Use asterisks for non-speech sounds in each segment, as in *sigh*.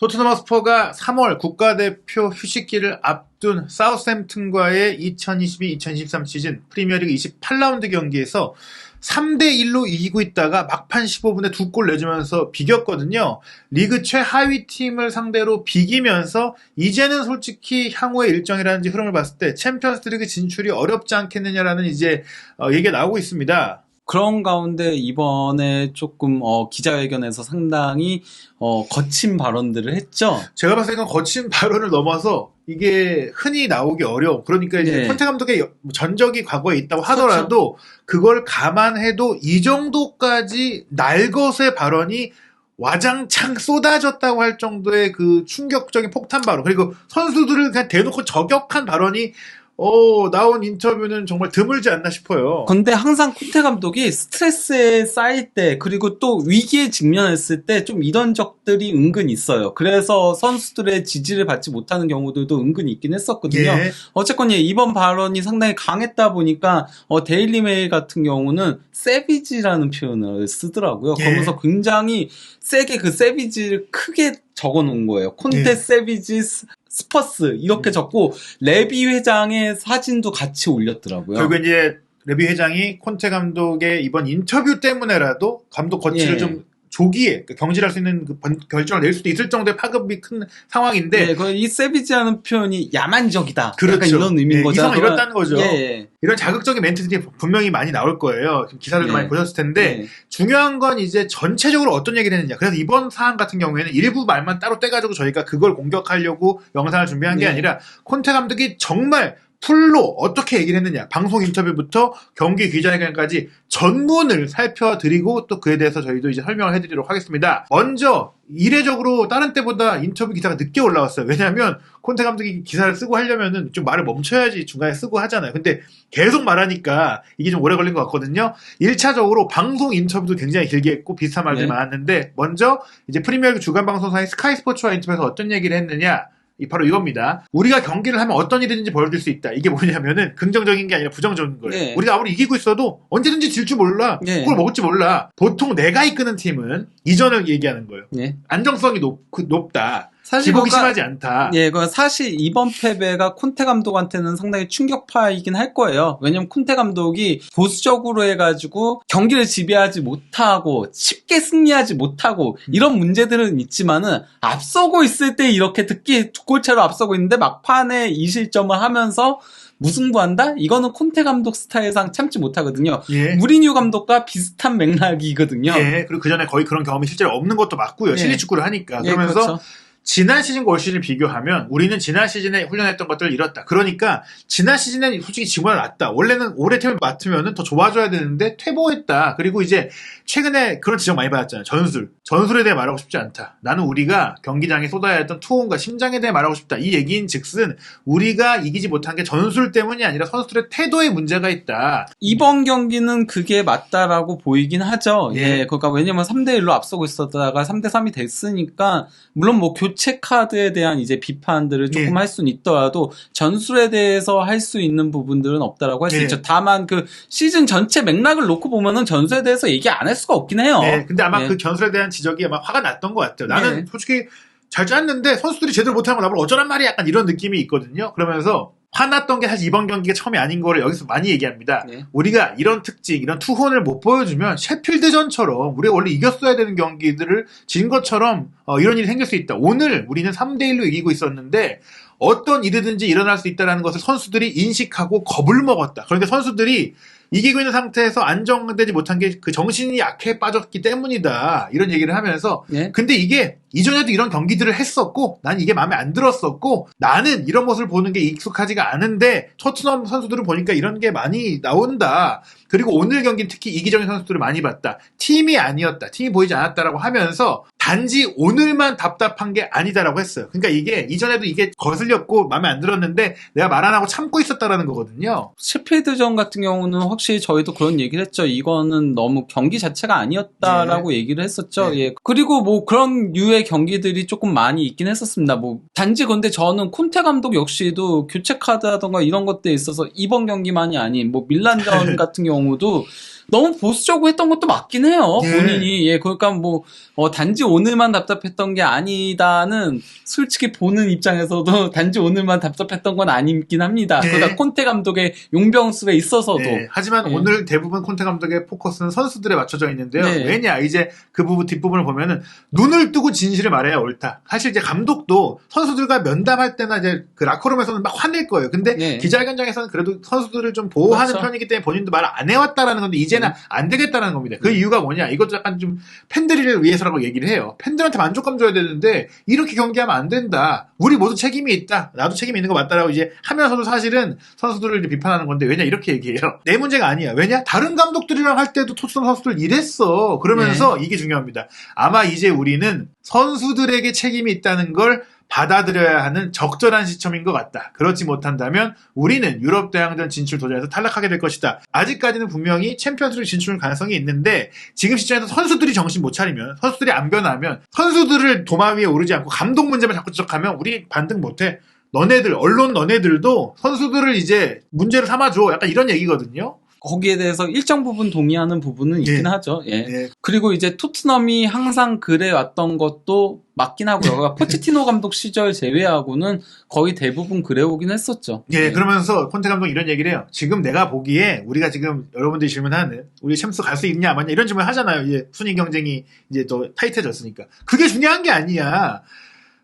토트넘 허스퍼가 3월 국가대표 휴식기를 앞둔 사우스햄튼과의 2022-2023 시즌 프리미어리그 28라운드 경기에서 3대1로 이기고 있다가 막판 15분에 두 골 내주면서 비겼거든요. 리그 최하위 팀을 상대로 비기면서 이제는 솔직히 향후의 일정이라든지 흐름을 봤을 때 챔피언스 리그 진출이 어렵지 않겠느냐라는 이제 어, 얘기가 나오고 있습니다. 그런 가운데 이번에 조금 어, 기자회견에서 상당히 어, 거친 발언들을 했죠. 제가 봤을 때는 거친 발언을 넘어서 이게 흔히 나오기 어려워. 그러니까 이제 네. 콘테 감독의 여- 전적이 과거에 있다고 하더라도 그걸 감안해도 이 정도까지 날것의 발언이 와장창 쏟아졌다고 할 정도의 그 충격적인 폭탄 발언 그리고 선수들을 그냥 대놓고 저격한 발언이 어 나온 인터뷰는 정말 드물지 않나 싶어요. 근데 항상 콘테 감독이 스트레스에 쌓일 때 그리고 또 위기에 직면했을 때 좀 이런 적들이 은근 있어요. 그래서 선수들의 지지를 받지 못하는 경우들도 은근히 있긴 했었거든요. 예. 어쨌건 예, 이번 발언이 상당히 강했다 보니까 어, 데일리 메일 같은 경우는 세비지라는 표현을 쓰더라고요. 예. 그러면서 굉장히 세게 그 세비지를 크게 적어 놓은 거예요. 콘테 예. 세비지 스- 스퍼스 이렇게 적고 레비 회장의 사진도 같이 올렸더라고요. 결국 이제 레비 회장이 콘테 감독의 이번 인터뷰 때문에라도 감독 거취를 예. 좀 조기에 그 경질할 수 있는 그 번- 결정을 낼 수도 있을 정도의 파급이 큰 상황인데 네, 그이 세비지라는 표현이 야만적이다. 그렇죠. 이런 의미인 예, 거죠. 이성을 잃었다는 거죠. 예, 예. 이런 자극적인 멘트들이 분명히 많이 나올 거예요. 기사를 도 예. 많이 보셨을 텐데 예. 중요한 건 이제 전체적으로 어떤 얘기를 했느냐. 그래서 이번 사안 같은 경우에는 일부 말만 따로 떼가지고 저희가 그걸 공격하려고 영상을 준비한 게 네. 아니라 콘테 감독이 정말 풀로 어떻게 얘기를 했느냐. 방송 인터뷰부터 경기 기자회견까지 전문을 살펴드리고 또 그에 대해서 저희도 이제 설명을 해드리도록 하겠습니다. 먼저 이례적으로 다른 때보다 인터뷰 기사가 늦게 올라왔어요. 왜냐하면 콘테 감독이 기사를 쓰고 하려면은 좀 말을 멈춰야지 중간에 쓰고 하잖아요. 근데 계속 말하니까 이게 좀 오래 걸린 것 같거든요. 1차적으로 방송 인터뷰도 굉장히 길게 했고 비슷한 말들이 네. 많았는데 먼저 이제 프리미어리그 주간 방송사인 스카이 스포츠와 인터뷰에서 어떤 얘기를 했느냐 이 바로 이겁니다. 우리가 경기를 하면 어떤 일이든지 벌어질 수 있다. 이게 뭐냐면은 긍정적인 게 아니라 부정적인 거예요. 네. 우리가 아무리 이기고 있어도 언제든지 질 줄 몰라. 네. 골 먹을지 몰라. 보통 내가 이끄는 팀은 이전을 얘기하는 거예요. 예. 안정성이 높, 그- 높다. 사실 기복이 뭔가- 심하지 않다. 예, 그 사실 이번 패배가 콘테 감독한테는 상당히 충격파이긴 할 거예요. 왜냐면 콘테 감독이 보수적으로 해가지고 경기를 지배하지 못하고 쉽게 승리하지 못하고 음. 이런 문제들은 있지만은 앞서고 있을 때 이렇게 특히 두 골차로 앞서고 있는데 막판에 이 실점을 하면서 무승부한다? 이거는 콘테 감독 스타일상 참지 못하거든요. 예. 무리뉴 감독과 비슷한 맥락이거든요. 예, 그리고 그 전에 거의 그런 경험이 실제로 없는 것도 맞고요. 예. 실리 축구를 하니까. 예, 그러면서 그렇죠. 지난 시즌과 올 시즌을 비교하면 우리는 지난 시즌에 훈련했던 것들을 잃었다. 그러니까 지난 시즌엔 솔직히 지구가 낫다. 원래는 올해 팀을 맡으면 더 좋아져야 되는데 퇴보했다. 그리고 이제 최근에 그런 지적 많이 받았잖아요. 전술. 전술에 대해 말하고 싶지 않다. 나는 우리가 경기장에 쏟아야 했던 투혼과 심장에 대해 말하고 싶다. 이 얘기인 즉슨 우리가 이기지 못한 게 전술 때문이 아니라 선수들의 태도에 문제가 있다. 이번 경기는 그게 맞다라고 보이긴 하죠. 예. 예. 그러니까 왜냐면 3대 1로 앞서고 있었다가 3대 3이 됐으니까, 물론 뭐 교체 카드에 대한 이제 비판들을 조금 예. 할 수는 있더라도, 전술에 대해서 할 수 있는 부분들은 없다라고 할수 예. 있죠. 다만 그 시즌 전체 맥락을 놓고 보면은 전술에 대해서 얘기 안 할 수가 없긴 해요. 네, 근데 아마 예. 그 견술에 대한 지적이 아마 화가 났던 것 같아요. 나는 네. 솔직히 잘 짰는데 선수들이 제대로 못하는 건 나보고 어쩌란 말이야 약간 이런 느낌이 있거든요. 그러면서 화났던 게 사실 이번 경기가 처음이 아닌 거를 여기서 많이 얘기합니다. 네. 우리가 이런 특징, 이런 투혼을 못 보여주면 셰필드전처럼 우리가 원래 이겼어야 되는 경기들을 진 것처럼 어, 이런 일이 생길 수 있다. 오늘 우리는 3대1로 이기고 있었는데 어떤 일이든지 일어날 수 있다는 것을 선수들이 인식하고 겁을 먹었다. 그런데 선수들이 이기고 있는 상태에서 안정되지 못한 게 그 정신이 약해 빠졌기 때문이다. 이런 얘기를 하면서 예. 근데 이게 이전에도 이런 경기들을 했었고 난 이게 마음에 안 들었었고 나는 이런 모습을 보는 게 익숙하지가 않은데 토트넘 선수들을 보니까 이런 게 많이 나온다. 그리고 오늘 경기는 특히 이기적인 선수들을 많이 봤다. 팀이 아니었다. 팀이 보이지 않았다라고 하면서 단지 오늘만 답답한 게 아니다라고 했어요. 그러니까 이게 이전에도 이게 거슬렸고 마음에 안 들었는데 내가 말 안 하고 참고 있었다라는 거거든요. 셰필드전 같은 경우는 확실히 저희도 그런 얘기를 했죠. 이거는 너무 경기 자체가 아니었다라고 얘기를 했었죠. 네. 예. 그리고 뭐 그런 류의 경기들이 조금 많이 있긴 했었습니다. 뭐 단지 근데 저는 콘테 감독 역시도 교체 카드라던가 이런 것들에 있어서 이번 경기만이 아닌 뭐 밀란전 *laughs* 같은 경우도 너무 보수적으로 했던 것도 맞긴 해요. 예. 본인이. 예, 그러니까 뭐, 어, 단지 오늘만 답답했던 게 아니다는 솔직히 보는 입장에서도 *laughs* 단지 오늘만 답답했던 건 아니긴 합니다. 예. 그러니까 콘테 감독의 용병술에 있어서도. 네, 하지만 예. 오늘 대부분 콘테 감독의 포커스는 선수들에 맞춰져 있는데요. 네. 왜냐 이제 그 부분 뒷부분을 보면은 눈을 뜨고 진실을 말해야 옳다. 사실 이제 감독도 선수들과 면담할 때나 이제 그 라커룸에서는 막 화낼 거예요. 근데 네. 기자회견장에서는 그래도 선수들을 좀 보호하는 그렇죠. 편이기 때문에 본인도 말을 안 해왔다라는 건데 이제 는 음. 안 되겠다라는 겁니다. 그 이유가 뭐냐? 이것도 약간 좀 팬들을 위해서라고 얘기를 해요. 팬들한테 만족감 줘야 되는데 이렇게 경기하면 안 된다. 우리 모두 책임이 있다. 나도 책임이 있는 거 맞다라고 이제 하면서도 사실은 선수들을 이제 비판하는 건데 왜냐 이렇게 얘기해요. *laughs* 내 문제가 아니야. 왜냐 다른 감독들이랑 할 때도 토트넘 선수들 이랬어. 그러면서 이게 중요합니다. 아마 이제 우리는 선수들에게 책임이 있다는 걸 받아들여야 하는 적절한 시점인 것 같다. 그렇지 못한다면 우리는 유럽 대항전 진출 도전에서 탈락하게 될 것이다. 아직까지는 분명히 챔피언스리그 진출 가능성이 있는데 지금 시점에서 선수들이 정신 못 차리면 선수들이 안 변하면 선수들을 도마 위에 오르지 않고 감독 문제만 자꾸 지적하면 우리 반등 못해. 너네들 언론 너네들도 선수들을 이제 문제를 삼아줘. 약간 이런 얘기거든요. 거기에 대해서 일정 부분 동의하는 부분은 있긴 예. 하죠. 예. 예. 그리고 이제 토트넘이 항상 그래 왔던 것도 맞긴 하고요. 그러니까 *laughs* 포체티노 감독 시절 제외하고는 거의 대부분 그래 오긴 했었죠. 예, 그러면서 콘테 감독 이런 얘기를 해요. 지금 내가 보기에 우리가 지금 여러분들이 질문하는 우리 챔스 갈 수 있냐 마냐 이런 질문 하잖아요. 이제 순위 경쟁이 이제 또 타이트해졌으니까. 그게 중요한 게 아니야.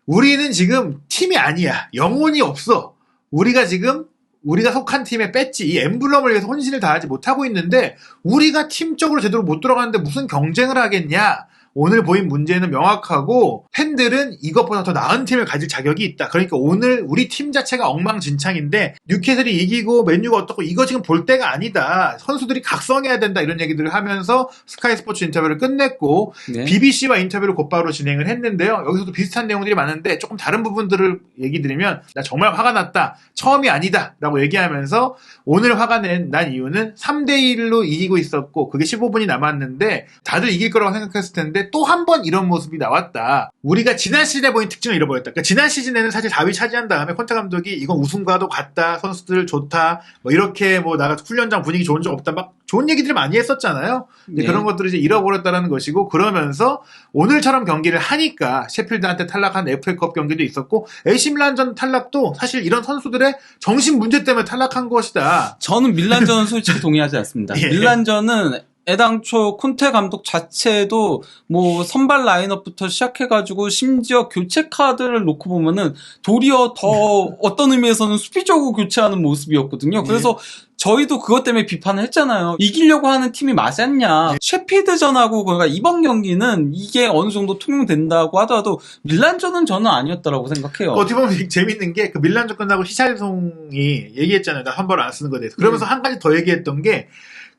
우리는 지금 팀이 아니야. 영혼이 없어. 우리가 지금 우리가 속한 팀의 배지, 이 엠블럼을 위해서 혼신을 다하지 못하고 있는데 우리가 팀적으로 제대로 못 들어가는데 무슨 경쟁을 하겠냐? 오늘 보인 문제는 명확하고 팬들은 이것보다 더 나은 팀을 가질 자격이 있다. 그러니까 오늘 우리 팀 자체가 엉망진창인데 뉴캐슬이 이기고 맨유가 어떻고 이거 지금 볼 때가 아니다. 선수들이 각성해야 된다 이런 얘기들을 하면서 스카이 스포츠 인터뷰를 끝냈고 네. BBC와 인터뷰를 곧바로 진행을 했는데요. 여기서도 비슷한 내용들이 많은데 조금 다른 부분들을 얘기 드리면 나 정말 화가 났다. 처음이 아니다. 라고 얘기하면서 오늘 화가 낸 난 이유는 3대 1로 이기고 있었고 그게 15분이 남았는데 다들 이길 거라고 생각했을 텐데 또 한 번 이런 모습이 나왔다. 우리가 지난 시즌에 보인 특징을 잃어버렸다. 그러니까 지난 시즌에는 사실 4위 차지한 다음에 콘테 감독이 이건 우승과도 같다. 선수들 좋다. 뭐 이렇게 뭐 나가 훈련장 분위기 좋은 적 없다. 막 좋은 얘기들을 많이 했었잖아요. 근데 네. 그런 것들을 이제 잃어버렸다는 것이고 그러면서 오늘처럼 경기를 하니까 셰필드한테 탈락한 FA컵 경기도 있었고 AC 밀란전 탈락도 사실 이런 선수들의 정신 문제 때문에 탈락한 것이다. 저는 밀란전은 솔직히 동의하지 않습니다. *laughs* 예. 밀란전은 애당초 콘테 감독 자체도 뭐 선발 라인업부터 시작해가지고 심지어 교체 카드를 놓고 보면은 도리어 더 *laughs* 어떤 의미에서는 수비적으로 교체하는 모습이었거든요. 그래서 저희도 그것 때문에 비판을 했잖아요. 이기려고 하는 팀이 맞았냐. 셰피드전하고 그러니까 이번 경기는 이게 어느 정도 통용된다고 하더라도 밀란전은 저는 아니었다라고 생각해요. 어떻게 보면 재밌는 게 그 밀란전 끝나고 히샬송이 얘기했잖아요. 나한번안 쓰는 거에 대해서. 그러면서 음. 한 가지 더 얘기했던 게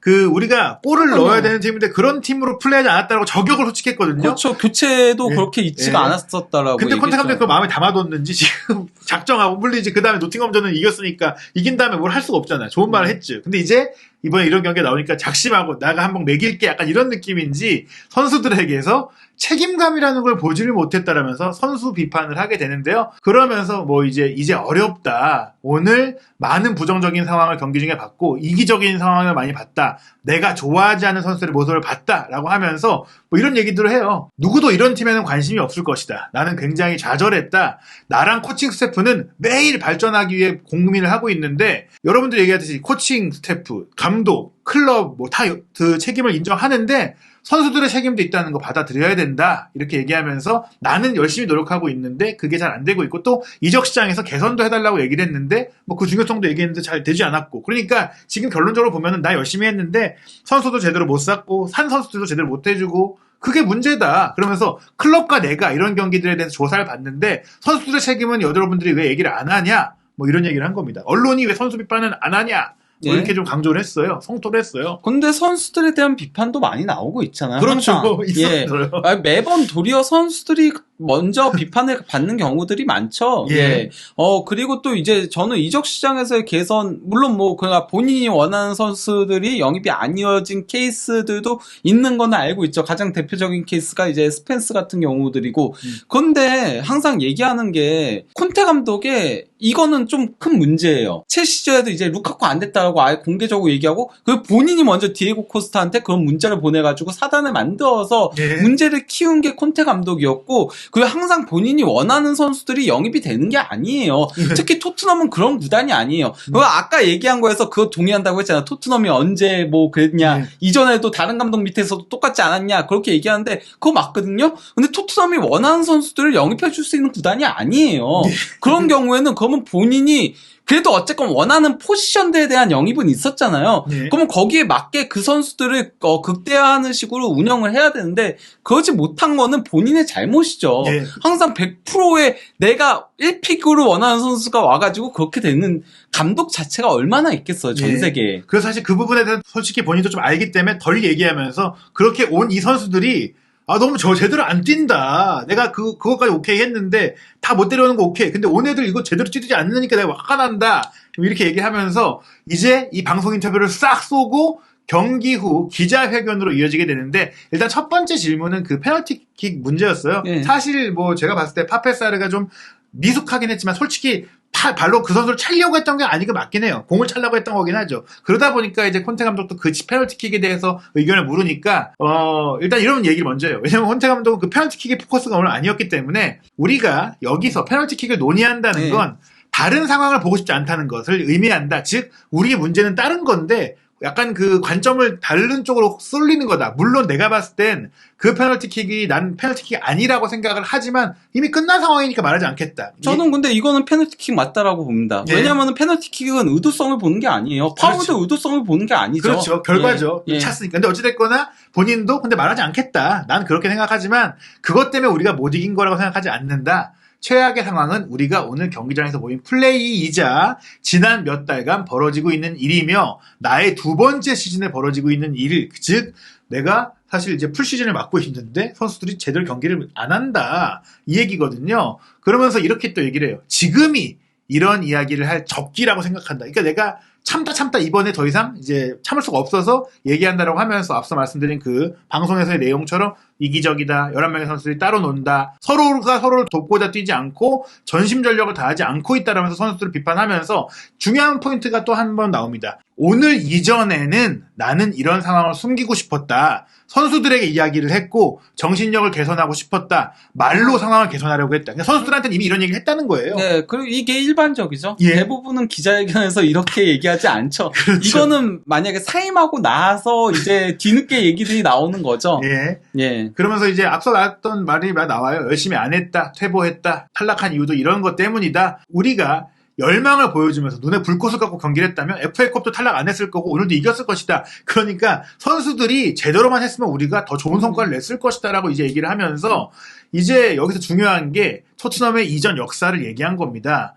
그 우리가 골을. 넣어야 되는 팀인데 그런 팀으로 플레이하지 않았다고 저격을 솔직했거든요. 그렇죠. 교체도 예. 그렇게 있지가 예. 않았었다라고. 근데 콘테 감독이. 그 마음에 담아뒀는지 지금 *laughs* 작정하고 물론 이제 그 다음에 노팅엄전은 이겼으니까 이긴 다음에 뭘 할 수가 없잖아요. 좋은 음. 말을 했죠. 근데 이제 이번에 이런 경기가 나오니까 작심하고 나가 한번 매길게 약간 이런 느낌인지 선수들에게서 책임감이라는 걸 보지를 못했다라면서 선수 비판을 하게 되는데요. 그러면서 뭐 이제 이제 어렵다. 오늘 많은 부정적인 상황을 경기 중에 봤고 이기적인 상황을 많이 봤다. 내가 좋아하지 않는 선수들의 모습을 봤다라고 하면서 뭐 이런 얘기들을 해요. 누구도 이런 팀에는 관심이 없을 것이다. 나는 굉장히 좌절했다. 나랑 코칭 스태프는 매일 발전하기 위해 공민을 하고 있는데 여러분들 얘기하듯이 코칭 스태프, 감독, 클럽 뭐 다 그 책임을 인정하는데 선수들의 책임도 있다는 거 받아들여야 된다. 이렇게 얘기하면서 나는 열심히 노력하고 있는데 그게 잘 안 되고 있고 또 이적 시장에서 개선도 해달라고 얘기를 했는데 뭐 그 중요성도 얘기했는데 잘 되지 않았고 그러니까 지금 결론적으로 보면은 나 열심히 했는데 선수도 제대로 못 샀고 산 선수들도 제대로 못 해주고 그게 문제다. 그러면서 클럽과 내가 이런 경기들에 대해서 조사를 받는데 선수들의 책임은 여러분들이 왜 얘기를 안 하냐? 뭐 이런 얘기를 한 겁니다. 언론이 왜 선수 비판은 안 하냐? 뭐 예. 이렇게 좀 강조를 했어요. 성토를 했어요. 근데 선수들에 대한 비판도 많이 나오고 있잖아요. 그렇죠. *laughs* 예. 아, 매번 도리어 선수들이 먼저 비판을 *laughs* 받는 경우들이 많죠. 예. 예. 어, 그리고 또 이제 저는 이적 시장에서의 개선, 물론 뭐, 그냥 본인이 원하는 선수들이 영입이 안 이어진 케이스들도 있는 건 알고 있죠. 가장 대표적인 케이스가 이제 스펜스 같은 경우들이고. 음. 근데 항상 얘기하는 게 콘테 감독의 이거는 좀 큰 문제예요. 첼 시절에도 이제 루카쿠 안 됐다 고 있다라고 아예 공개적으로 얘기하고 그 본인이 먼저 디에고 코스타한테 그런 문자를 보내가지고 사단을 만들어서 예. 문제를 키운 게 콘테 감독이었고 그리고 항상 본인이 원하는 선수들이 영입이 되는 게 아니에요. 예. 특히 토트넘은 그런 구단이 아니에요. 그거 아까 얘기한 거에서 그거 동의한다고 했잖아. 토트넘이 언제 뭐 그랬냐. 예. 이전에도 다른 감독 밑에서도 똑같지 않았냐. 그렇게 얘기하는데 그거 맞거든요. 근데 토트넘이 원하는 선수들을 영입해 줄 수 있는 구단이 아니에요. 그런 경우에는 그러면 본인이 그래도 어쨌건 원하는 포지션들에 대한 영입은 있었잖아요. 예. 그러면 거기에 맞게 그 선수들을 어, 극대화하는 식으로 운영을 해야 되는데 그러지 못한 거는 본인의 잘못이죠. 예. 항상 100%의 내가 1픽으로 원하는 선수가 와가지고 그렇게 되는 감독 자체가 얼마나 있겠어요, 전 예. 세계에. 그래서 사실 그 부분에 대해서 솔직히 본인도 좀 알기 때문에 덜 얘기하면서 그렇게 온 이 선수들이 아 너무 저 제대로 안 뛴다. 내가 그 그것까지 오케이 했는데 다 못 데려오는 거 오케이. 근데 온 애들 이거 제대로 뛰지 않으니까 내가 화가 난다. 이렇게 얘기하면서 이제 이 방송 인터뷰를 싹 쏘고 경기 후 기자회견으로 이어지게 되는데 일단 첫 번째 질문은 그 페널티킥 문제였어요. 예. 사실 뭐 제가 봤을 때 파페사르가 좀 미숙하긴 했지만 솔직히 파- 발로 그 선수를 차려고 했던 게 아니고 맞긴 해요. 공을 차려고 했던 거긴 하죠. 그러다 보니까 이제 콘테 감독도 그 페널티킥에 대해서 의견을 물으니까 어 일단 이런 얘기를 먼저 해요. 왜냐면 콘테 감독은 그 페널티킥의 포커스가 오늘 아니었기 때문에 우리가 여기서 페널티킥을 논의한다는 네. 건 다른 상황을 보고 싶지 않다는 것을 의미한다. 즉 우리의 문제는 다른 건데 약간 그 관점을 다른 쪽으로 쏠리는 거다. 물론 내가 봤을 땐 그 페널티킥이 난 페널티킥이 아니라고 생각을 하지만 이미 끝난 상황이니까 말하지 않겠다. 저는 근데 이거는 페널티킥 맞다라고 봅니다. 예. 왜냐하면 페널티킥은 의도성을 보는 게 아니에요. 파울도 그렇죠. 의도성을 보는 게 아니죠. 그렇죠. 결과죠. 예. 예. 찼으니까. 근데 어찌됐거나 본인도 근데 말하지 않겠다. 난 그렇게 생각하지만 그것 때문에 우리가 못 이긴 거라고 생각하지 않는다. 최악의 상황은 우리가 오늘 경기장에서 보인 플레이이자 지난 몇 달간 벌어지고 있는 일이며 나의 두 번째 시즌에 벌어지고 있는 일, 즉 내가 사실 이제 풀 시즌을 맡고 있는데 선수들이 제대로 경기를 안 한다 이 얘기거든요. 그러면서 이렇게 또 얘기를 해요. 지금이 이런 이야기를 할 적기라고 생각한다. 그러니까 내가 참다 참다 이번에 더 이상 이제 참을 수가 없어서 얘기한다라고 하면서 앞서 말씀드린 그 방송에서의 내용처럼 이기적이다. 11명의 선수들이 따로 논다. 서로가 서로를 돕고자 뛰지 않고 전심 전력을 다하지 않고 있다라면서 선수들을 비판하면서 중요한 포인트가 또 한 번 나옵니다. 오늘 이전에는 나는 이런 상황을 숨기고 싶었다. 선수들에게 이야기를 했고 정신력을 개선하고 싶었다. 말로 상황을 개선하려고 했다. 그러니까 선수들한테는 이미 이런 얘기를 했다는 거예요. 네, 그리고 이게 일반적이죠. 예. 대부분은 기자회견에서 이렇게 얘기하지 않죠. *laughs* 그렇죠. 이거는 만약에 사임하고 나서 이제 뒤늦게 얘기들이 나오는 거죠. 예. 예. 그러면서 이제 앞서 나왔던 말이 막 나와요. 열심히 안 했다, 퇴보했다, 탈락한 이유도 이런 것 때문이다. 우리가 열망을 보여주면서 눈에 불꽃을 갖고 경기를 했다면 FA컵도 탈락 안 했을 거고 오늘도 이겼을 것이다. 그러니까 선수들이 제대로만 했으면 우리가 더 좋은 성과를 냈을 것이다라고 이제 얘기를 하면서 이제 여기서 중요한 게 토트넘의 이전 역사를 얘기한 겁니다.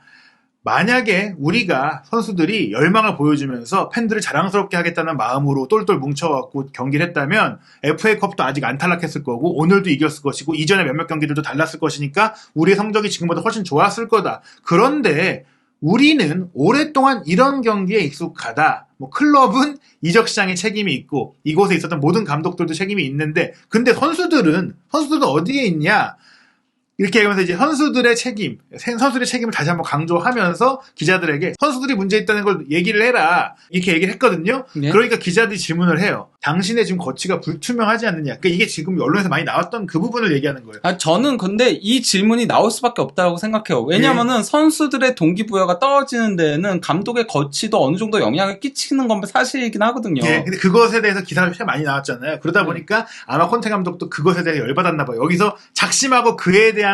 만약에 우리가 선수들이 열망을 보여주면서 팬들을 자랑스럽게 하겠다는 마음으로 똘똘 뭉쳐갖고 경기를 했다면 FA컵도 아직 안 탈락했을 거고 오늘도 이겼을 것이고 이전에 몇몇 경기들도 달랐을 것이니까 우리의 성적이 지금보다 훨씬 좋았을 거다. 그런데 우리는 오랫동안 이런 경기에 익숙하다. 뭐 클럽은 이적 시장에 책임이 있고 이곳에 있었던 모든 감독들도 책임이 있는데 근데 선수들은 선수들은 어디에 있냐? 이렇게 얘기하면서 이제 선수들의 책임, 선수들의 책임을 다시 한번 강조하면서 기자들에게 선수들이 문제 있다는 걸 얘기를 해라. 이렇게 얘기를 했거든요. 네. 그러니까 기자들이 질문을 해요. 당신의 지금 거치가 불투명하지 않느냐. 그러니까 이게 지금 언론에서 많이 나왔던 그 부분을 얘기하는 거예요. 아, 저는 근데 이 질문이 나올 수밖에 없다고 생각해요. 예. 왜냐면은 선수들의 동기부여가 떨어지는 데에는 감독의 거치도 어느 정도 영향을 끼치는 건 사실이긴 하거든요. 예, 근데 그것에 대해서 기사가 꽤 많이 나왔잖아요. 그러다 네. 보니까 아마 콘테 감독도 그것에 대해 열받았나 봐요. 여기서 작심하고 그에 대한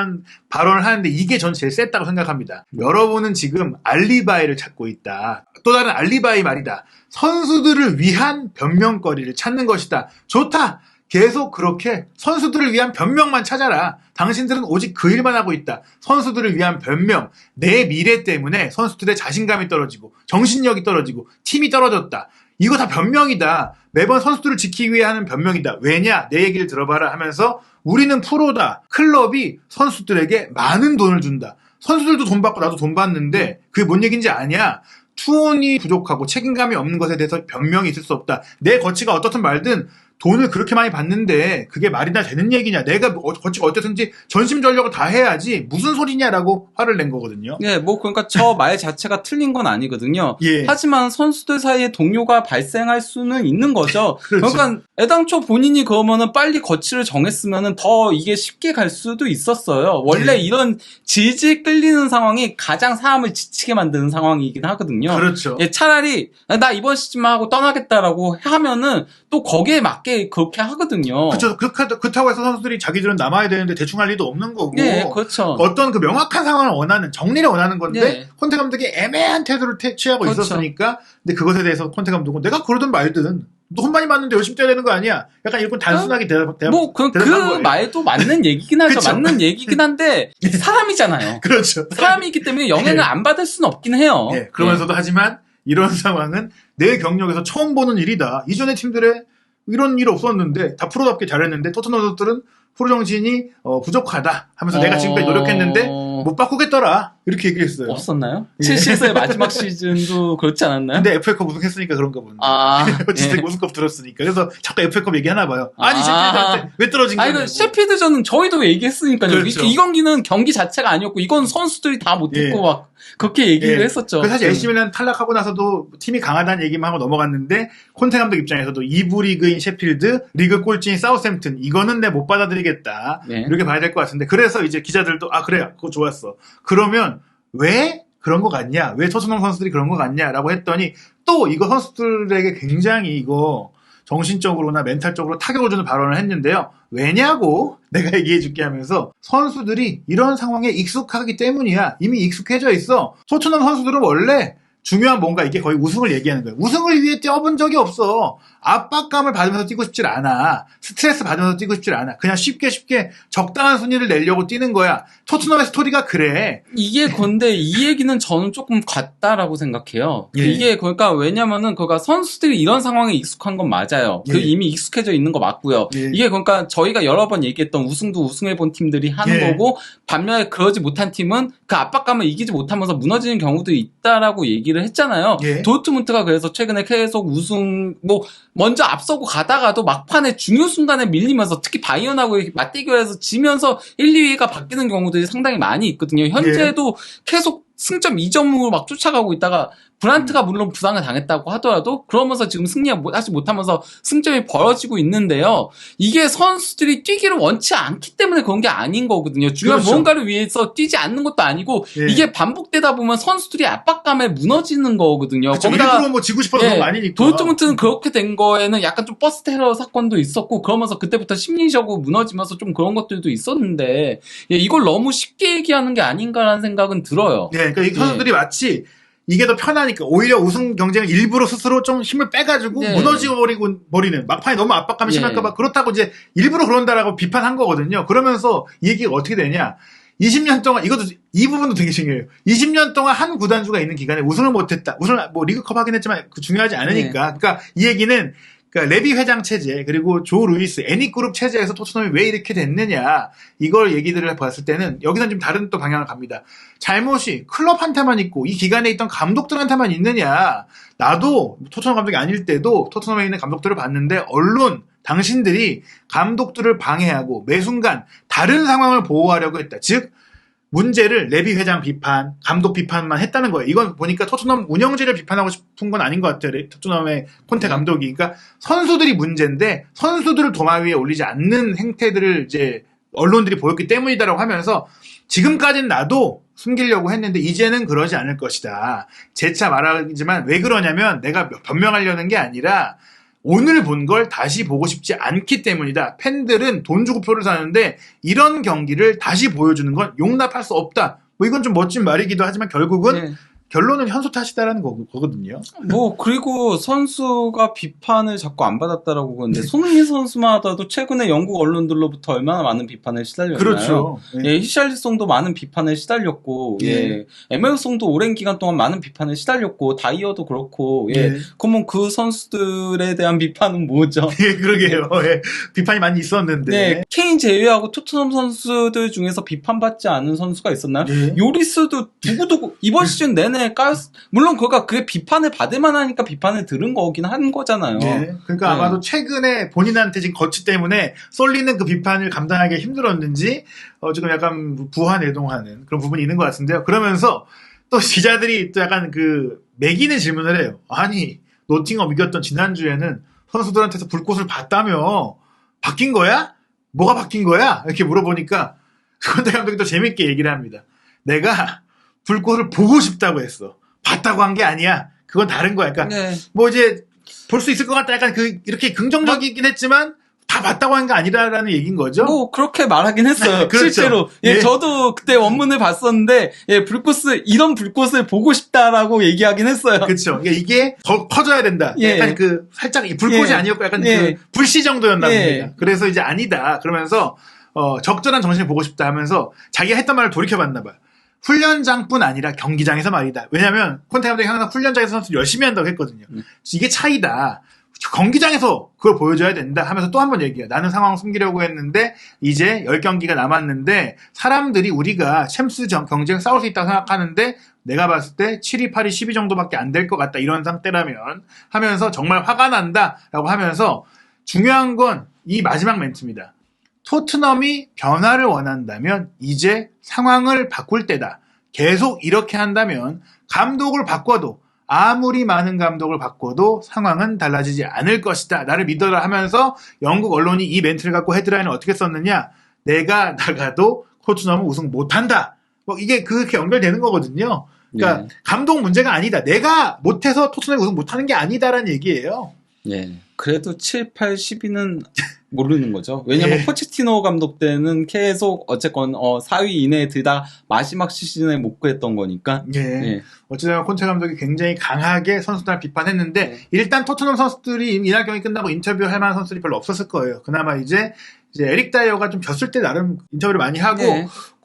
발언을 하는데 이게 전 제일 셌다고 생각합니다. 여러분은 지금 알리바이를 찾고 있다. 또 다른 알리바이 말이다. 선수들을 위한 변명거리를 찾는 것이다. 좋다. 계속 그렇게 선수들을 위한 변명만 찾아라. 당신들은 오직 그 일만 하고 있다. 선수들을 위한 변명. 내 미래 때문에 선수들의 자신감이 떨어지고 정신력이 떨어지고 팀이 떨어졌다. 이거 다 변명이다. 매번 선수들을 지키기 위해 하는 변명이다. 왜냐? 내 얘기를 들어봐라 하면서 우리는 프로다. 클럽이 선수들에게 많은 돈을 준다. 선수들도 돈 받고 나도 돈 받는데 그게 뭔 얘기인지 아냐? 투혼이 부족하고 책임감이 없는 것에 대해서 변명이 있을 수 없다. 내 거치가 어떻든 말든 돈을 그렇게 많이 받는데 그게 말이나 되는 얘기냐? 내가 어- 어찌 어쨌든지 전심 전력을 다 해야지 무슨 소리냐라고 화를 낸 거거든요. 예, 뭐 그러니까 저 말 자체가 틀린 건 아니거든요. 예. 하지만 선수들 사이에 동요가 발생할 수는 있는 거죠. *laughs* 그렇죠. 그러니까 애당초 본인이 그러면은 빨리 거치를 정했으면은 더 이게 쉽게 갈 수도 있었어요. 원래 네. 이런 질질 끌리는 상황이 가장 사람을 지치게 만드는 상황이긴 하거든요. 그렇죠. 예, 차라리 나 이번 시즌만 하고 떠나겠다라고 하면은 또 거기에 맞게 그렇게 하거든요. 그렇죠. 그렇다- 그렇다고 해서 선수들이 자기들은 남아야 되는데 대충 할 리도 없는 거고. 예, 그렇죠. 어떤 그 명확한 상황을 원하는 정리를 원하는 건데 예. 콘테 감독이 애매한 태도를 태- 취하고 그렇죠. 있었으니까 근데 그것에 대해서 콘테 감독은 내가 그러든 말든 너돈 많이 받는데 열심히 뛰어야 되는 거 아니야? 약간 이렇게 단순하게 대답, 대답 뭐, 그, 그. 말도 맞는 얘기긴 하죠. *laughs* 맞는 얘기긴 한데, *laughs* 사람이잖아요. 그렇죠. 사람이기 때문에 영향을 안 받을 수는 없긴 해요. 예, 그러면서도 하지만 이런 *laughs* 상황은 내 경력에서 처음 보는 일이다. 이전의 팀들에 이런 일 없었는데 다 프로답게 잘했는데 토트넘 선수들은 프로 정신이 어, 부족하다 하면서 내가 지금까지 노력했는데 어, 못 바꾸겠더라 이렇게 얘기했어요. 없었나요? 예. 첼시에서의 마지막 시즌도 *laughs* 그렇지 않았나요? 근데 FA컵 우승했으니까 그런가 보네. 아, *laughs* 어쨌든 예. 우승컵 들었으니까 그래서 자꾸 FA컵 얘기하나 봐요. 아니 아. 셰필드한테 왜 떨어진 아, 거냐? 이거 셰피드전은 저희도 얘기했으니까요. 그렇죠. 이, 이 경기는 경기 자체가 아니었고, 이건 선수들이 다 못했고, 예. 막, 그렇게 얘기를 예. 했었죠. 그 사실 음. AC밀란 탈락하고 나서도 팀이 강하다는 얘기만 하고 넘어갔는데 콘테 감독 입장에서도 2부 리그인 셰필드, 리그 꼴찌인 사우샘튼 이거는 내 못 받아들이겠다 네. 이렇게 봐야 될 것 같은데 그래서 이제 기자들도 아 그래 그거 좋았어 그러면 왜 그런 거 같냐 왜 토트넘 선수들이 그런 거 같냐 라고 했더니 또 이거 선수들에게 굉장히 이거 정신적으로나 멘탈적으로 타격을 주는 발언을 했는데요. 왜냐고 내가 얘기해 줄게 하면서 선수들이 이런 상황에 익숙하기 때문이야. 이미 익숙해져 있어. 토트넘 선수들은 원래 중요한 뭔가 이게 거의 우승을 얘기하는 거예요. 우승을 위해 뛰어본 적이 없어. 압박감을 받으면서 뛰고 싶질 않아. 스트레스 받으면서 뛰고 싶질 않아. 그냥 쉽게 쉽게 적당한 순위를 내려고 뛰는 거야. 토트넘의 스토리가 그래. 이게 근데 이 얘기는 저는 조금 같다라고 생각해요. 예. 이게 그러니까 왜냐면은 그가 선수들이 이런 상황에 익숙한 건 맞아요. 그 예. 이미 익숙해져 있는 거 맞고요. 예. 이게 그러니까 저희가 여러 번 얘기했던 우승도 우승해 본 팀들이 하는 예. 거고 반면에 그러지 못한 팀은 그 압박감을 이기지 못하면서 무너지는 경우도 있다라고 얘기를 했잖아요. 예. 도트문트가 그래서 최근에 계속 우승 뭐 먼저 앞서고 가다가도 막판에 중요 순간에 밀리면서 특히 바이언하고 이렇게 맞대결해서 지면서 1, 2위가 바뀌는 경우들이 상당히 많이 있거든요. 현재도 계속 승점 2점으로 막 쫓아가고 있다가 브란트가 물론 부상을 당했다고 하더라도 그러면서 지금 승리하지 못하면서 승점이 벌어지고 있는데요. 이게 선수들이 뛰기를 원치 않기 때문에 그런 게 아닌 거거든요. 중요한 그렇죠. 무언가를 위해서 뛰지 않는 것도 아니고 예. 이게 반복되다 보면 선수들이 압박감에 무너지는 거거든요. 그쵸, 거기다가 일부러 뭐 지고 싶어서 예, 아니니까. 도트문트는 그렇게 된 거에는 약간 좀 버스 테러 사건도 있었고 그러면서 그때부터 심리적으로 무너지면서 좀 그런 것들도 있었는데 예, 이걸 너무 쉽게 얘기하는 게 아닌가라는 생각은 들어요. 네, 그러니까 이 선수들이 마치 이게 더 편하니까 오히려 우승 경쟁을 일부러 스스로 좀 힘을 빼가지고 네. 무너지고 버리고 버리는 막판에 너무 압박감이 예. 심할까봐 그렇다고 이제 일부러 그런다라고 비판한 거거든요. 그러면서 이 얘기가 어떻게 되냐? 20년 동안 이것도 이 부분도 되게 중요해요. 20년 동안 한 구단주가 있는 기간에 우승을 못했다. 우승을 뭐 리그컵 하긴 했지만 그 중요하지 않으니까. 네. 그러니까 이 얘기는 그러니까 레비 회장 체제 그리고 조 루이스 애니그룹 체제에서 토트넘이 왜 이렇게 됐느냐 이걸 얘기들을 봤을 때는 여기서는 좀 다른 또 방향을 갑니다. 잘못이 클럽한테만 있고 이 기간에 있던 감독들한테만 있느냐 나도 토트넘 감독이 아닐 때도 토트넘에 있는 감독들을 봤는데 언론 당신들이 감독들을 방해하고 매 순간 다른 상황을 보호하려고 했다. 즉 문제를 레비 회장 비판, 감독 비판만 했다는 거예요. 이건 보니까 토트넘 운영진을 비판하고 싶은 건 아닌 것 같아요. 레- 토트넘의 콘테 감독이. 그러니까 선수들이 문제인데 선수들을 도마 위에 올리지 않는 행태들을 이제 언론들이 보였기 때문이다라고 하면서 지금까지는 나도 숨기려고 했는데 이제는 그러지 않을 것이다. 재차 말하지만 왜 그러냐면 내가 변명하려는 게 아니라 오늘 본 걸 다시 보고 싶지 않기 때문이다. 팬들은 돈 주고 표를 사는데 이런 경기를 다시 보여주는 건 용납할 수 없다. 뭐 이건 좀 멋진 말이기도 하지만 결국은 네. 결론은 현수 탓이다라는 거, 거거든요. 뭐 그리고 선수가 비판을 자꾸 안 받았다라고 그러는데 손흥민 선수만 하더라도 최근에 영국 언론들로부터 얼마나 많은 비판을 시달렸나요? 그렇죠. 예. 예, 히샬리송도 많은 비판을 시달렸고, 예, 예. 에멜송도 오랜 기간 동안 많은 비판을 시달렸고, 다이어도 그렇고, 예. 예. 그러면 그 선수들에 대한 비판은 뭐죠? *laughs* 예, 그러게요. 예. 비판이 많이 있었는데. 네, 케인 제외하고 토트넘 선수들 중에서 비판받지 않은 선수가 있었나요? 예. 요리스도 두고두고 이번 *laughs* 시즌 내내 비판에 까였 물론 그가 그게 비판을 받을 만하니까 비판을 들은 거긴 한 거잖아요. 네. 그러니까 네. 아마도 최근에 본인한테 지금 거치 때문에 쏠리는 그 비판을 감당하기 힘들었는지 어, 지금 약간 부화내동하는 그런 부분이 있는 것 같은데요. 그러면서 또 기자들이 또 약간 그 매기는 질문을 해요. 아니 노팅엄 이겼던 지난주에는 선수들한테서 불꽃을 봤다며 바뀐 거야? 뭐가 바뀐 거야? 이렇게 물어보니까 그건대 감독이 또 재밌게 얘기를 합니다. 내가 불꽃을 보고 싶다고 했어. 봤다고 한 게 아니야. 그건 다른 거야. 그러니까 네. 뭐 이제 볼 수 있을 것 같다. 약간 그 이렇게 긍정적이긴 했지만 다 봤다고 한 게 아니라라는 얘기인 거죠. 뭐 그렇게 말하긴 했어요. *laughs* 그렇죠. 실제로. 예, 예. 저도 그때 원문을 봤었는데 예, 불꽃을 이런 불꽃을 보고 싶다라고 얘기하긴 했어요. 그렇죠. 그러니까 이게 더 커져야 된다. 예. 약간 그 살짝 이 불꽃이 예. 아니었고 약간 예. 그 불씨 정도였나 예. 봅니다. 그래서 이제 아니다. 그러면서 어, 적절한 정신을 보고 싶다 하면서 자기가 했던 말을 돌이켜봤나 봐요. 훈련장뿐 아니라 경기장에서 말이다. 왜냐하면 콘테 감독이 항상 훈련장에서 선수 열심히 한다고 했거든요. 음. 이게 차이다. 경기장에서 그걸 보여줘야 된다 하면서 또 한 번 얘기해요. 나는 상황 숨기려고 했는데 이제 10경기가 남았는데 사람들이 우리가 챔스 정- 경쟁 싸울 수 있다고 생각하는데 내가 봤을 때 7위, 8위, 10위 정도밖에 안 될 것 같다. 이런 상태라면 하면서 정말 화가 난다라고 하면서 중요한 건 이 마지막 멘트입니다. 토트넘이 변화를 원한다면 이제 상황을 바꿀 때다. 계속 이렇게 한다면 감독을 바꿔도 아무리 많은 감독을 바꿔도 상황은 달라지지 않을 것이다. 나를 믿어라 하면서 영국 언론이 이 멘트를 갖고 헤드라인을 어떻게 썼느냐. 내가 나가도 토트넘은 우승 못한다. 뭐 이게 그렇게 연결되는 거거든요. 그러니까 예. 감독 문제가 아니다. 내가 못해서 토트넘이 우승 못하는 게 아니다라는 얘기예요. 예. 그래도 7, 8, 10위는 모르는 거죠. 왜냐면 예. 포체티노 감독 때는 계속 어쨌건 어 4위 이내에 들다 마지막 시즌에 못 그랬던 거니까. 예. 예. 어쨌든 콘테 감독이 굉장히 강하게 선수들을 비판했는데 네. 일단 토트넘 선수들이 이날 경기 끝나고 인터뷰할 만한 선수들이 별로 없었을 거예요. 그나마 이제 이제 에릭 다이어가 좀 졌을 때 나름 인터뷰를 많이 하고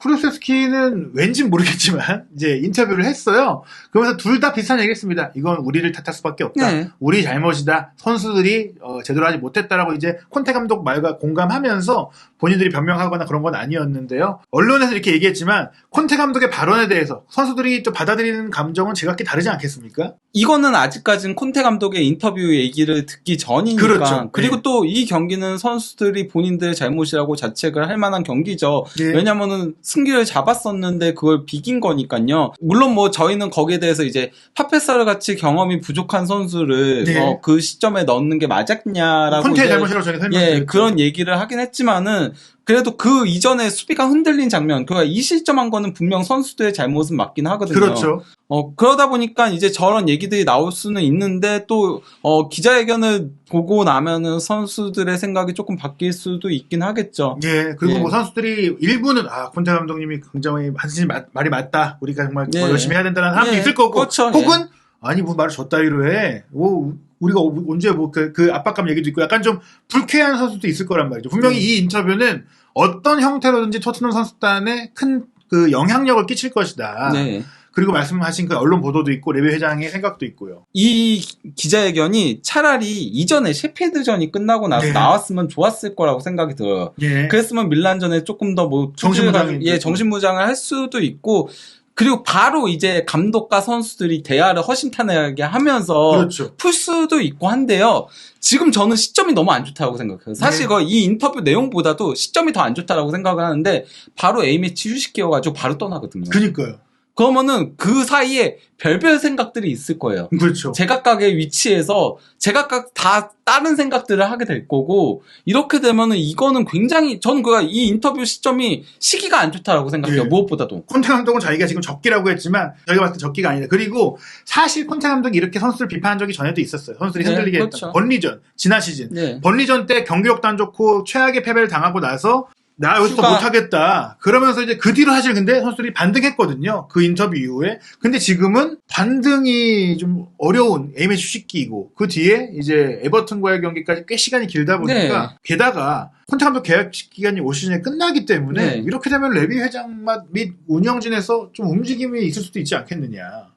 예. 쿠르세스키는 왠지 모르겠지만 *laughs* 이제 인터뷰를 했어요. 그러면서 둘 다 비슷한 얘기했습니다. 이건 우리를 탓할 수밖에 없다. 네. 우리 잘못이다. 선수들이 어, 제대로 하지 못했다라고 이제 콘테 감독 말과 공감하면서 본인들이 변명하거나 그런 건 아니었는데요. 언론에서 이렇게 얘기했지만 콘테 감독의 발언에 대해서 선수들이 또 받아들이는 감정은 제각기 다르지 않겠습니까? 이거는 아직까지는 콘테 감독의 인터뷰 얘기를 듣기 전이니까. 그렇죠. 리고 네. 또이 경기는 선수들이 본인들의 잘못이라고 자책을 할 만한 경기죠. 예. 왜냐면은 승기를 잡았었는데 그걸 비긴 거니까요. 물론 뭐 저희는 거기에 대해서 이제 파페사르 같이 경험이 부족한 선수를 네. 어, 그 시점에 넣는 게 맞았냐라고 이제 잘못이라고 저희가 설명드렸죠. 예, 그런 얘기를 하긴 했지만은 그래도 그 이전에 수비가 흔들린 장면, 그가 이 실점한 거는 분명 선수들의 잘못은 맞긴 하거든요. 그렇죠. 어, 그러다 보니까 이제 저런 얘기들이 나올 수는 있는데 또, 어, 기자회견을 보고 나면은 선수들의 생각이 조금 바뀔 수도 있긴 하겠죠. 예, 그리고 예. 뭐 선수들이 일부는 아 콘테 감독님이 굉장히 하신 말- 말이 맞다. 우리가 정말 더 예. 열심히 해야 된다는 사람도 예, 있을 거고, 그렇죠. 혹은 아니 뭐 말을 졌다이로 해. 뭐 우리가 언제 뭐그 압박감 얘기도 있고 약간 좀 불쾌한 선수도 있을 거란 말이죠. 분명히 음. 이 인터뷰는 어떤 형태로든지 토트넘 선수단에 큰 그 영향력을 끼칠 것이다. 네. 그리고 말씀하신 그 언론 보도도 있고 레베 회장의 생각도 있고요. 이 기자회견이 차라리 이전에 셰필드전이 끝나고 나서 네. 나왔으면 좋았을 거라고 생각이 들어요. 예. 그랬으면 밀란전에 조금 더 뭐 정신무장이 예, 있고. 정신무장을 할 수도 있고 그리고 바로 이제 감독과 선수들이 대화를 허심탄회하게 하면서 그렇죠. 풀 수도 있고 한데요. 지금 저는 시점이 너무 안 좋다고 생각해요. 사실 네. 그이 인터뷰 내용보다도 시점이 더 안 좋다라고 생각을 하는데 바로 A매치 휴식기여가지고 바로 떠나거든요. 그니까요. 그러면은 그 사이에 별별 생각들이 있을 거예요. 그렇죠. 제각각의 위치에서 제각각 다 다른 생각들을 하게 될 거고 이렇게 되면은 이거는 굉장히 저는 그가 이 인터뷰 시점이 시기가 안 좋다라고 생각해요. 예. 무엇보다도. 콘테 감독은 자기가 지금 적기라고 했지만 저희가 봤을 때 적기가 아니다. 그리고 사실 콘테 감독이 이렇게 선수를 비판한 적이 전에도 있었어요. 선수들이 네, 흔들리게 그렇죠. 했던 번리전 지난 시즌 네. 번리전 때 경기력도 안 좋고 최악의 패배를 당하고 나서 나 여기서 휴가. 못하겠다. 그러면서 이제 그 뒤로 사실 근데 선수들이 반등했거든요. 그 인터뷰 이후에. 근데 지금은 반등이 좀 어려운 에임의 휴식기이고 그 뒤에 이제 에버튼과의 경기까지 꽤 시간이 길다 보니까 네. 게다가 콘테 감독 계약 기간이 올 시즌에 끝나기 때문에 네. 이렇게 되면 레비 회장 맛및 운영진에서 좀 움직임이 있을 수도 있지 않겠느냐.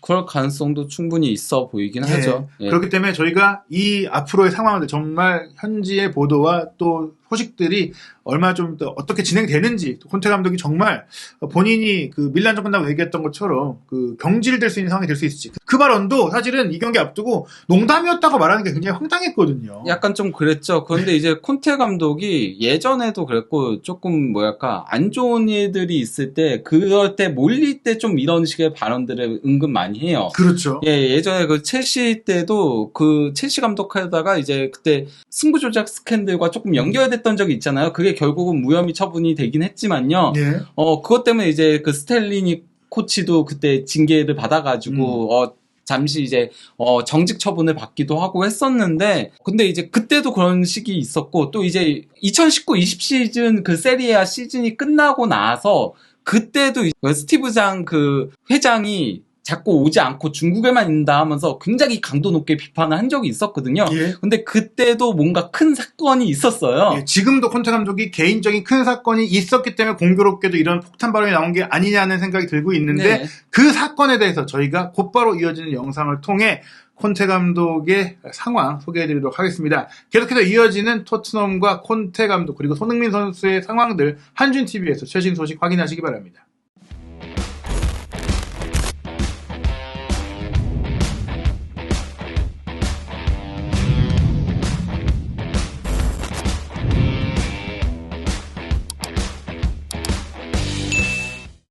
그럴 가능성도 충분히 있어 보이긴 예. 하죠. 예. 그렇기 때문에 저희가 이 앞으로의 상황을 정말 현지의 보도와 또 소식들이 얼마 좀 더 어떻게 진행되는지 콘테 감독이 정말 본인이 그 밀란전 끝나고 얘기했던 것처럼 그 경질될 수 있는 상황이 될 수 있을지 그 발언도 사실은 이 경기 앞두고 농담이었다고 말하는 게 굉장히 황당했거든요. 약간 좀 그랬죠. 그런데 이제 콘테 감독이 예전에도 그랬고 조금 뭐랄까 안 좋은 일들이 있을 때 그럴 때 몰릴 때 좀 이런 식의 발언들을 은근 많이 해요. 그렇죠. 예, 예전에 그 첼시 때도 그 첼시 감독하다가 이제 그때 승부 조작 스캔들과 조금 연결됐 던 적이 있잖아요. 그게 결국은 무혐의 처분이 되긴 했지만요. 예. 어, 그것 때문에 이제 그 스텔리니 코치도 그때 징계를 받아가지고, 어, 잠시 이제, 어, 정직 처분을 받기도 하고 했었는데, 근데 이제 그때도 그런 시기 있었고, 또 이제 2019-20 시즌 그 세리아 시즌이 끝나고 나서, 그때도 스티브 장 그 회장이 자꾸 오지 않고 중국에만 있는다 하면서 굉장히 강도 높게 비판을 한 적이 있었거든요. 예. 근데 그때도 뭔가 큰 사건이 있었어요. 예, 지금도 콘테 감독이 개인적인 큰 사건이 있었기 때문에 공교롭게도 이런 폭탄 발언이 나온 게 아니냐는 생각이 들고 있는데 네. 그 사건에 대해서 저희가 곧바로 이어지는 영상을 통해 콘테 감독의 상황 소개해드리도록 하겠습니다. 계속해서 이어지는 토트넘과 콘테 감독 그리고 손흥민 선수의 상황들 한준 TV에서 최신 소식 확인하시기 바랍니다.